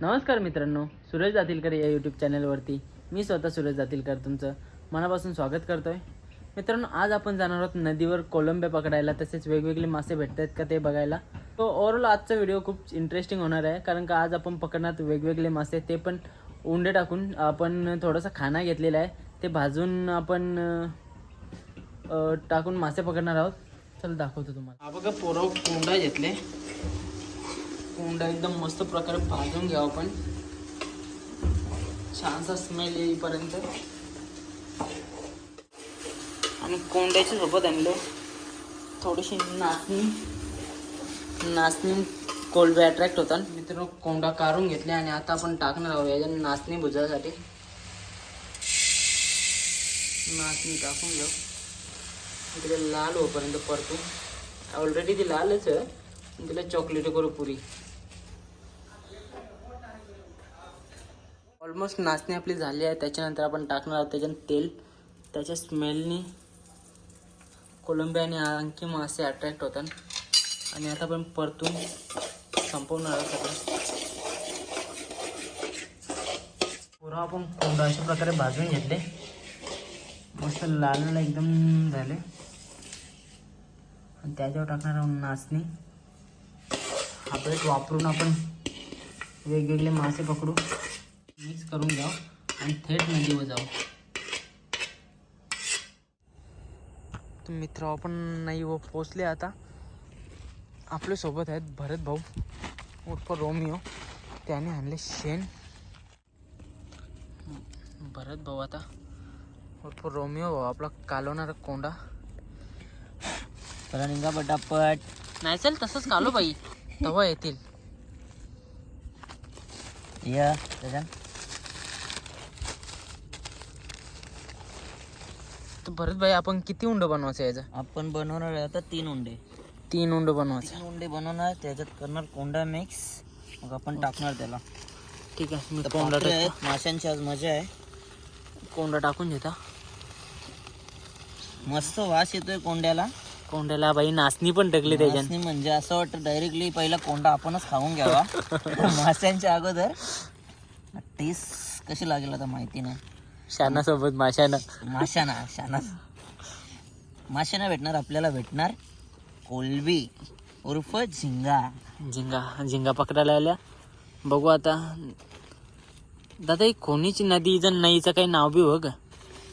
नमस्कार मित्रांनो सुरेश जातीलकर या यूट्यूब चॅनलवरती मी स्वतः सुरेश जातीलकर तुमचं मनापासून स्वागत करतोय. मित्रांनो आज आपण जाणार आहोत नदीवर कोलंबे पकडायला. तसेच वेगवेगळे मासे भेटत आहेत का ते बघायला. तो ओव्हरऑल आजचा व्हिडिओ खूप इंटरेस्टिंग होणार आहे कारण का आज आपण पकडणार वेगवेगळे मासे ते पण उंडे टाकून आपण थोडासा खाना घेतलेला आहे. ते भाजून आपण टाकून मासे पकडणार आहोत. चल दाखवतो तुम्हाला. हा बघा पोरं कोंडा घेतले. कोंडा एकदम मस्त प्रकारे भाजून घ्यावं आपण. छानसा स्मेल येईपर्यंत. आणि कोंड्याच्या सोबत आणलं थोडीशी नाचणी नाचणी कोलबे अट्रॅक्ट होतात. मित्रांनो कोंडा काढून घेतले आणि आता आपण टाकणार आहोत. याच्या नाचणी भुजासाठी. नाचणी टाकून घेऊ. तिकडे लाल होईपर्यंत परतू. ऑलरेडी ती लालच आहे. तिला चॉकलेट करू पुरी. ऑलमोस्ट नाचणी आपली झाली आहे. त्याच्यानंतर आपण टाकणार आहोत त्याच्यात तेल. त्याच्या स्मेलनी कोलंबी आणि आणखी मासे अट्रॅक्ट होतात. आणि आता आपण परतून संपवणार आहोत सगळं. पुरा आपण कोंडा अशा प्रकारे भाजून घेतले. मस्त लाल एकदम झाले. आणि त्याच्यावर टाकणार आहोत नाचणी. हा प्लेट वापरून आपण वेगवेगळे मासे पकडू. मिक्स करून घ्यावं आणि थेट नदीवर जाऊ. तर मित्र आपण नाही व पोचले आता. आपल्यासोबत आहेत भरत भाऊ उर्फ रोमिओ त्याने आणले शेण. भरत भाऊ आता. उर्फ रोमिओ भाऊ आपला कालवणारा कोंडा. चला निघा पटापट. नाही चल तसंच कालो बाई. तेव्हा येतील. या त्याच्यात तर भरत भाई आपण किती उंड बनवायचं याचं? आपण बनवणार आहे आता तीन उंडे. तीन उंड बनवायचं. तीन उंडे बनवणार त्याच्यात करणार कोंडा मिक्स मग आपण टाकणार त्याला. ठीक आहे मी तर कोंडा पापड्या टाकतो. आहेत माशांची आज मजा आहे. कोंडा टाकून घेता. मस्त वास येतोय कोंड्याला. कोंड्याला बाई नाचणी पण टाकली त्याच्यात. नाचणी म्हणजे असं वाटतं डायरेक्टली पहिला कोंडा आपणच खाऊन घ्यावा. माशांच्या अगोदर. टेस्ट कशी लागेल आता माहिती नाही. शानासोबत माशानं. माशाना शाना. माशाना भेटणार आपल्याला भेटणार कोलबी उर्फ झिंगा. झिंगा झिंगा पकडायला आल्या. बघू आता. दादा ही खोनीची नदी जर नदीचं काही नाव बी का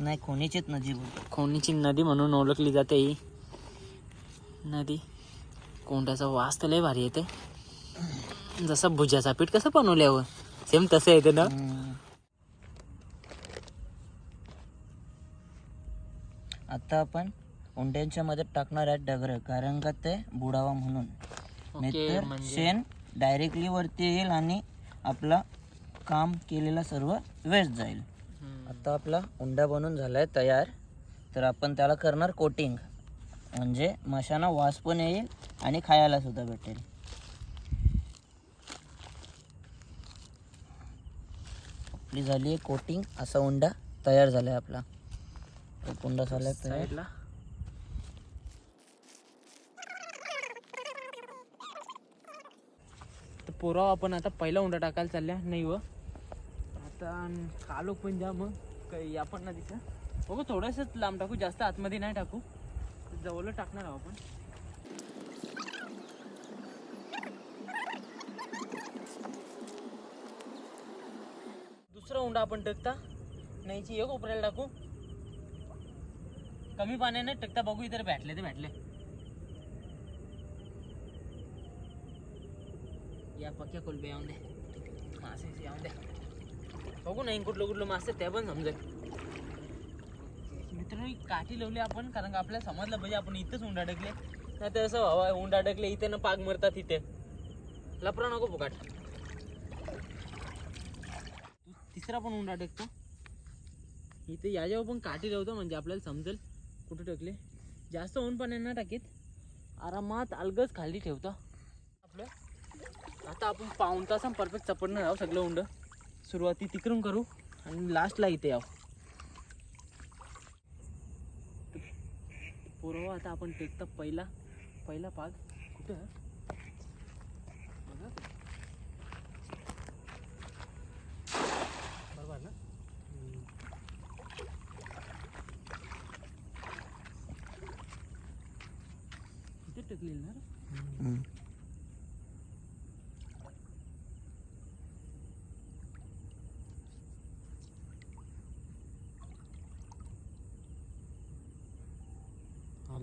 नाही कोणीचीच नजीब होतो खोनीची नदी म्हणून ओळखली जाते ही. नदी. कोंड्याचा वास तर लय भारी येते. जसं भुजाचा पीठ कसं बनवल्यावर सेम तसं येते ना? आता आपण उंड्यांच्या मध्ये टाकणार आहे डगर कारण का ते बुडावा म्हणून. नाहीतर म्हणजे? शेण डायरेक्टली वरती येईल आणि आपला काम केलेला सर्व वेस्ट जाईल. आता आपला उंडा बनून झालाय तयार. तर आपण त्याला करणार कोटिंग म्हणजे माशांना वास पण येईल आणि खायला सुद्धा भेटेल. आपली झाली आहे कोटिंग असा उंडा तयार झाला आहे आपला. कुंडा उंडा साईडला. तर पोराव आपण आता पहिला उंडा टाकायला चालल्या नाही व. आता कालो पण जा मग. काही आपण ना तिथं. बघू थोडंसंच लांब टाकू जास्त आतमध्ये नाही टाकू. जवळ टाकणार आहोत आपण. दुसरा उंडा आपण टाकता. नाहीची एक उपरायला टाकू. कमी पाण्याने टकता बघू इतर भेटले ते भेटले. या पक्या कोलबे येऊन दे. मासे येऊन दे. बघू नाही कुठलं कुठलं मासे ते पण समजेल. मित्रांनो काठी लावली आपण कारण का आपल्याला समजलं पाहिजे आपण इथंच उंड अडकले. नाही तर असं हवा उंड अडकले इथे ना पाग मरतात इथे. लपरा नको फुकाट. तिसरा पण उंडा अडकतो. इथे याच्यावर पण काठी लावतो म्हणजे आपल्याला समजेल. कुठे टाकले? जास्त ऊन पण टाकीत. आरामात अलगच खाली ठेवतो. आपलं. आता आपण पाऊन तास परफेक्ट चपडणार आहोत सगळं उंड. सुरुवाती तिकडून करू आणि लास्टला इथे यावं. पुरवा हो, आता आपण टेकता पहिला पहिला पाग कुठं बघा टाकलेली ना रे? हम्म.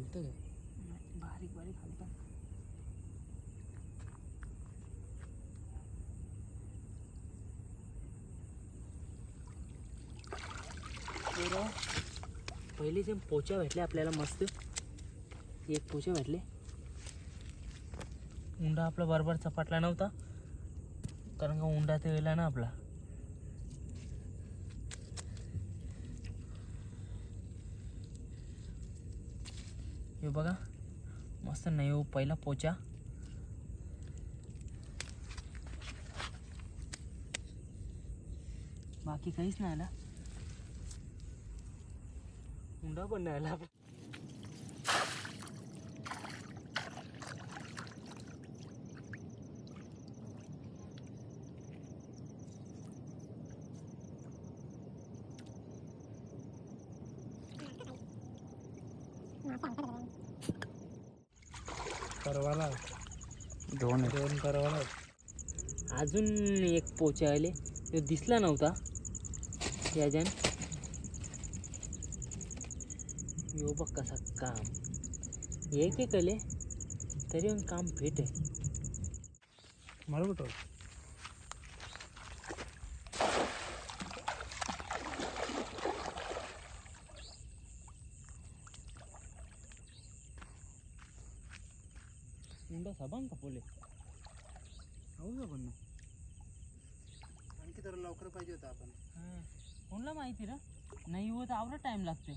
हलतं काय बारीक बारीक हलतं. पहिले जे पोच्या भेटले आपल्याला मस्त. एक पोचे भेटले. उंडा आपला बरोबर चपाटला नव्हता. कारण का उंडा ते गेला ना आपला. हे बघा. मस्त नाही हो पहिला पोचा. बाकी काहीच नाही आला. उंडा पण नाही आला. परवाला. दोन. दोन परवाला. अजून एक पोचे आले. तो दिसला नव्हता. याच्यान यो बघ कसा काम. एक एक आले. तरी पण काम भेट आहे. मला कुठं मुंडा साबान का पोले हो का पण आणखी तर लवकर पाहिजे होतं आपण. कोणला माहिती रे? नाही होत आवडा टाइम लागते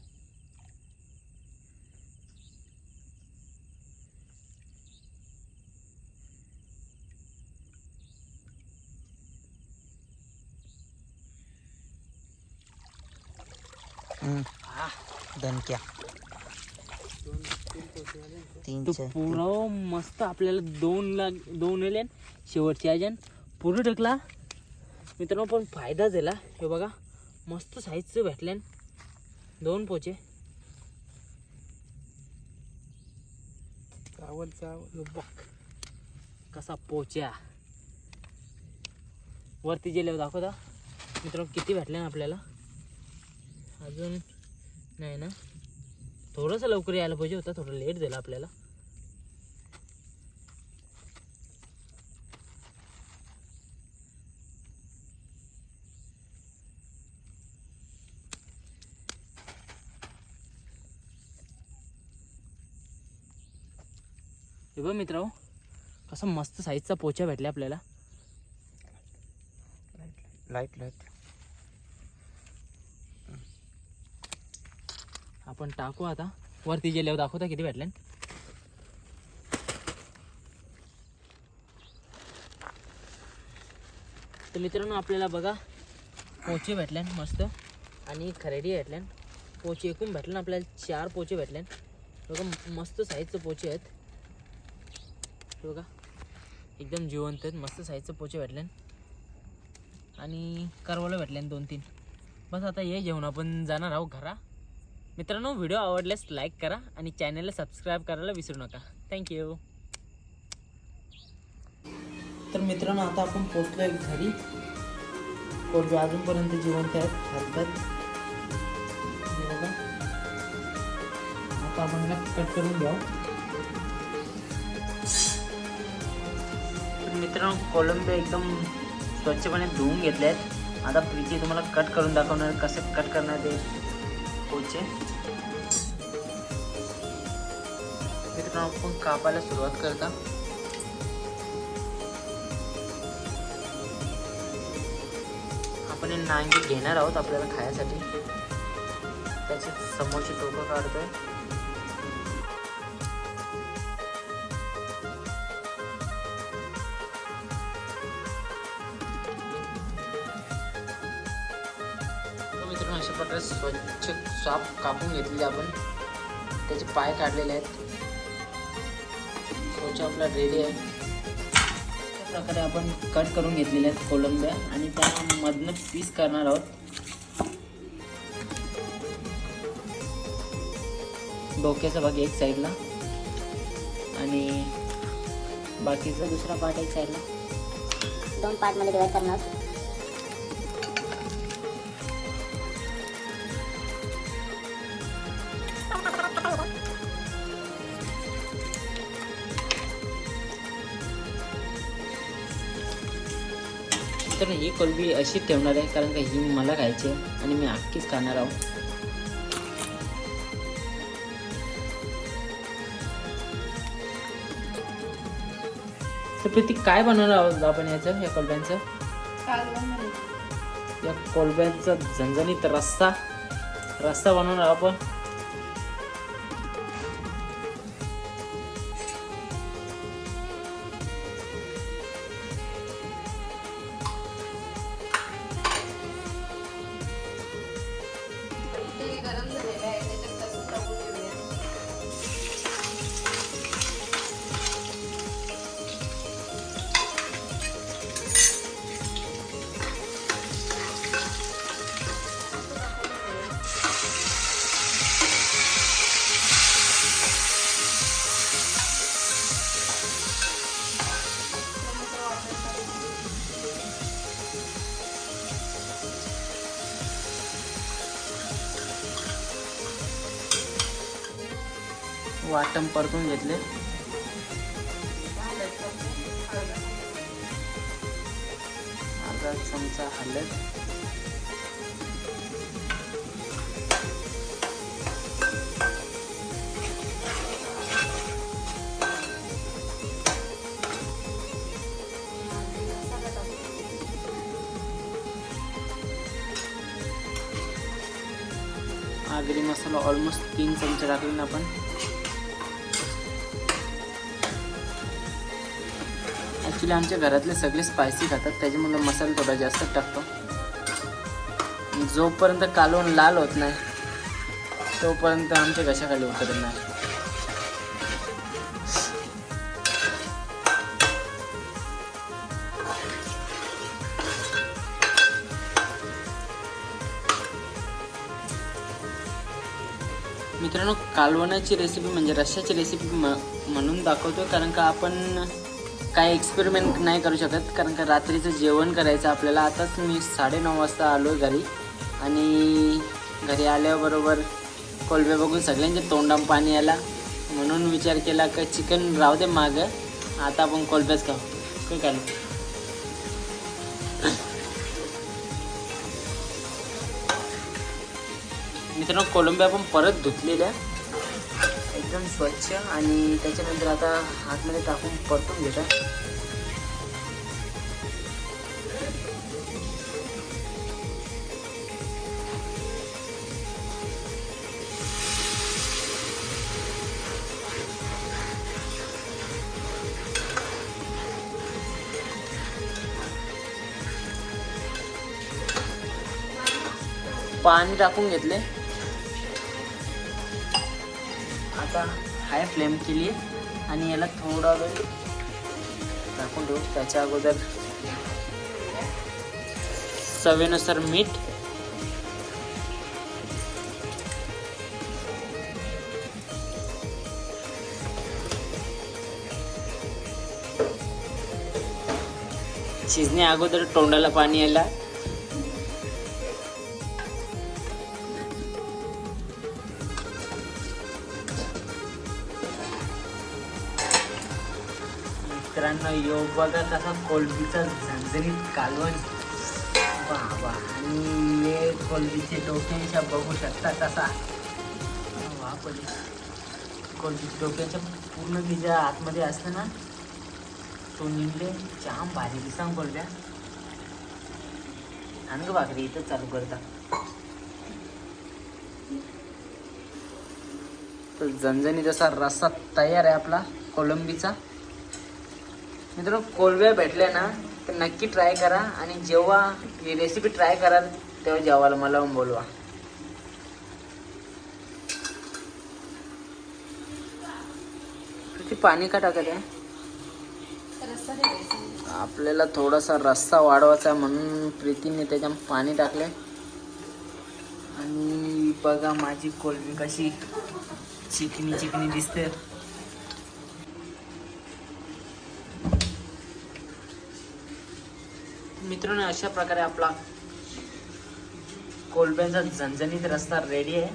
हम्म. दणक्या तीन तो मस्त आपल्याला दोन लाग दोन येले शेवटची आजन पूर्ण ढकला. मित्रांनो पण फायदा झाला. हे बघा मस्त साईजचं भेटल्यान दोन पोचे. चावल चावल बघ कसा पोच्या. वरती गेल्यावर दाखवता. मित्रांनो किती भेटले ना आपल्याला? अजून नाही ना? थोडंसं लवकर यायला पाहिजे होता थोडं लेट झालं आपल्याला. हे बघ मित्र कसा मस्त साईजचा पोचा भेटला आपल्याला. लाइट लाइट आपण टाकू आता. वरती गेल्यावर दाखवता किती भेटले? तर मित्रांनो आपल्याला बघा पोचे भेटल्यान मस्त. आणि खरेडी भेटल्यान पोचे एकूण भेटल्यान आपल्याला चार पोचे भेटल्यान बघा मस्त साईजचं पोचे आहेत. हे बघा. एकदम जिवंत आहेत. मस्त साईजचं पोचे भेटले आणि करवलं भेटल्यान दोन तीन बस आता हे जेवण आपण जाणार आहोत घरा. मित्रांनो व्हिडिओ आवडल्यास लाईक करा आणि चॅनलला सबस्क्राईब करायला विसरू नका. थँक्यू तर मित्रांनो आता आपण पोचलो घरी. कोरबे अजूनपर्यंत जिवंत आहेत आता आपण कट करून घ्या मित्रांनो कोलंबे एकदम स्वच्छपणे धुवून घेतले आहेत आता प्रीती तुम्हाला कट करून दाखवणार कसं कट करणार ते कोचे मित्रांनो आपण कापायला सुरुवात करता. आपण हे नांगी घेणार आहोत आपल्याला खायसाठी. त्याचे समोरचे टोकं काढतोय. मित्रांनो स्वच्छ साफ कापून घेतलेले आपण. त्याचे पाय काढलेले आहेत. स्वच्छ आपला रेडी आहे. अशा प्रकारे आपण कट करून घेतलेले आहेत कोलंब्या आणि त्यामधनं पीस करणार आहोत. डोक्याचा भाग एक साईडला आणि बाकीचा दुसरा पार्ट एक साईडला दोन पार्टमध्ये डिवाईड करणार तर ही कोलबी अशीच ठेवणार आहे कारण का ही मला खायची आहे आणि मी अख्खीच खाणार आहोत. तर प्रीती काय बनवणार आहोत आपण याचं या कोलब्यांचं? या कोलब्यांचा झणझणीत रस्सा. रस्सा बनवणार आपण. टम परतून घेतले. अर्धा चमचा हलद आगरी मसाला ऑलमोस्ट तीन चमचे टाकले ना आपण. ॲक्च्युली आमच्या घरातले सगळे स्पायसी खातात त्याच्यामुळे मसाला थोडा जास्त टाकतो. जोपर्यंत कालवून लाल होत नाही तोपर्यंत आमच्या घशाखाली उतरत नाही. मित्रांनो कालवणाची रेसिपी म्हणजे रश्श्याची रेसिपी म म्हणून दाखवतो कारण का आपण काय एक्सपेरिमेंट नाही करू शकत कारण का रात्रीचं जेवण करायचं आपल्याला. आताच मी साडेनऊ वाजता आलो आहे घरी आणि घरी आल्याबरोबर कोलबे बघून सगळ्यांच्या तोंडाम पाणी आला. म्हणून विचार केला का चिकन राहू दे मागं आता आपण कोलब्याच खाऊ. काय काय मित्रांनो कोलंबी आपण परत धुतलेल्या. एकदम स्वच्छ आणि त्याच्यानंतर आता हातमध्ये टाकून परतून घेतात पाणी टाकून घेतले. आता हाय फ्लेम केली आणि याला थोडा वेळ टाकून ठेवू. त्याच्या अगोदर चवेनुसार मीठ. शिजण्या अगोदर तोंडाला पाणी यायला. बघा तसा कोलबीचा झणझणीत कालवण. बाबा आणि हे कोलबीचे डोक्यांच्या बघू शकता कसा बापरे. कोलबीच्या डोक्याच्या पूर्ण तिच्या आतमध्ये असतं ना. तो निघले जाम भारी दिसांग कोलब्या. आणि भाकरी इथं चालू करता. तर झणझणी जसा रस्सा तयार आहे आपला कोलंबीचा. मित्रांनो कोलव्या भेटल्या ना तर नक्की ट्राय करा आणि जेव्हा ही रेसिपी ट्राय कराल तेव्हा जेवायला मला बोलवा. किती पाणी का टाकत आहे? आपल्याला थोडासा रस्सा वाढवायचा आहे म्हणून प्रीतीने त्याच्यात पाणी टाकले आणि बघा माझी कोलबी कशी चिकनी चिकनी दिसते. मित्रांनो अशा प्रकारे आपला कोलब्यांचा झणझणीत रस्ता रेडी आहे.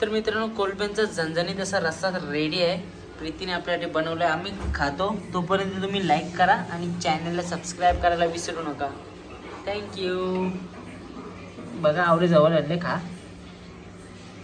तर मित्रांनो कोलब्यांचा झणझणीत असा रस्ता रेडी आहे. प्रीतीने आपल्यासाठी बनवलं आहे आम्ही खातो. तोपर्यंत तुम्ही लाईक करा आणि चॅनलला सबस्क्राईब करायला विसरू नका. थँक्यू बघा आवडे जवळ आणले खा